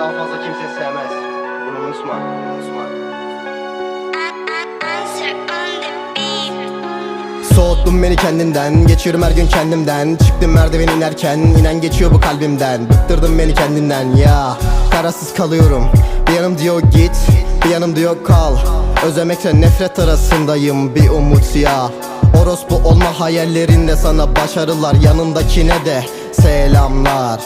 kimse sevmez. Bunu unutma. Unutma. Soğuttun beni kendinden Geçiyorum her gün kendimden. Çıktım merdiven inerken inen geçiyor bu kalbimden. Bıktırdın beni kendinden ya. Kararsız kalıyorum. Bir yanım diyor git. Bir yanım diyor kal. Özlemekle nefret arasındayım Bir umut ya. Orospu olma hayallerinde sana başarılar Yanındakine de selamlar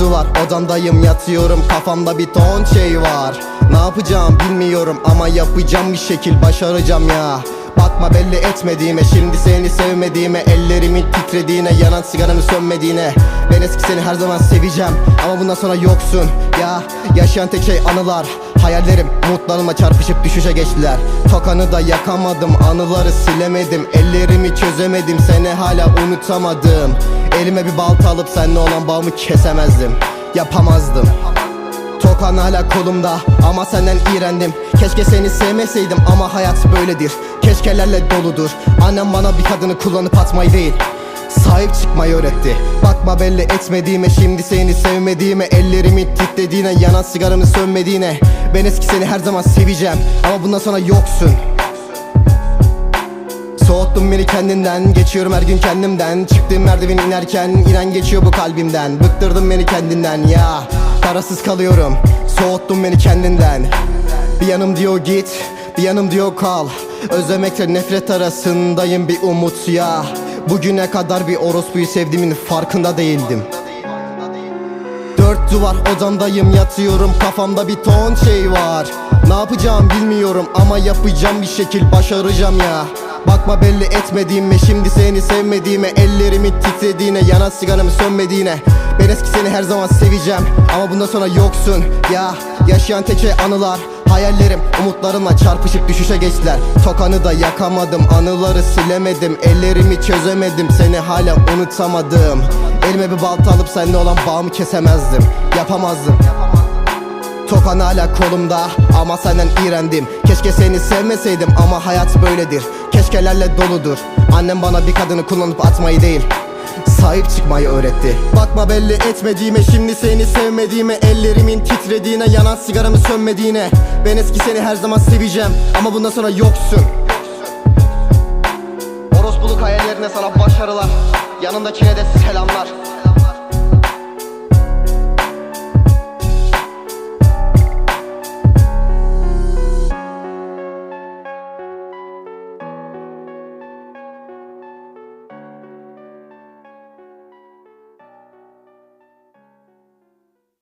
Duvar odamdayım yatıyorum. Kafamda bir ton şey var. Ne yapacağım bilmiyorum ama yapacağım bir şekil başaracağım ya. Bakma belli etmediğime şimdi seni sevmediğime Ellerimin titrediğine yanan sigaramın sönmediğine. Ben eski seni her zaman seveceğim ama bundan sonra yoksun Ya. Yaşayan tek şey anılar Hayallerim umutlarıma çarpışıp düşüşe geçtiler. Tokanı da yakamadım anıları silemedim. Ellerimi çözemedim seni hala unutamadım. Elime bir balta alıp seninle olan bağımı kesemezdim. Yapamazdım. Tokan hala kolumda ama senden iğrendim. Keşke seni sevmeseydim ama hayat böyledir. Keşkelerle doludur. Annem bana bir kadını kullanıp atmayı değil Sahip çıkmayı öğretti. Bakma belli etmediğime Şimdi seni sevmediğime Ellerimin titrediğine Yanan sigaramın sönmediğine. Ben eski seni her zaman seveceğim Ama bundan sonra yoksun. Soğuttun beni kendinden Geçiyorum her gün kendimden. Çıktığım merdiven inerken inen geçiyor bu kalbimden. Bıktırdın beni kendinden ya. Parasız kalıyorum Soğuttun beni kendinden. Bir yanım diyor git Bir yanım diyor kal. Özlemekle nefret arasındayım bir umut ya Bugüne kadar bir orospuyu sevdiğimin farkında değildim. Dört duvar odamdayım yatıyorum. Kafamda bir ton şey var. Ne yapacağım bilmiyorum ama yapacağım bir şekil başaracağım ya. Bakma belli etmediğime şimdi seni sevmediğime Ellerimin titrediğine yanan sigaramın sönmediğine. Ben eski seni her zaman seveceğim ama bundan sonra yoksun ya. Yaşayan tek şey anılar Hayallerim umutlarımla çarpışıp düşüşe geçtiler. Tokanı da yakamadım anıları silemedim Ellerimi çözemedim seni hala unutamadım. Elime bir balta alıp seninle olan bağımı kesemezdim Yapamazdım. Tokan hala kolumda ama senden iğrendim. Keşke seni sevmeseydim ama hayat böyledir. Keşkelerle doludur. Annem bana bir kadını kullanıp atmayı değil Sahip çıkmayı öğretti. Bakma belli etmediğime şimdi seni sevmediğime Ellerimin titrediğine yanan sigaramın sönmediğine. Ben eski seni her zaman seveceğim ama bundan sonra yoksun. Orospuluk hayallerine sana başarılar. Yanındakine de selamlar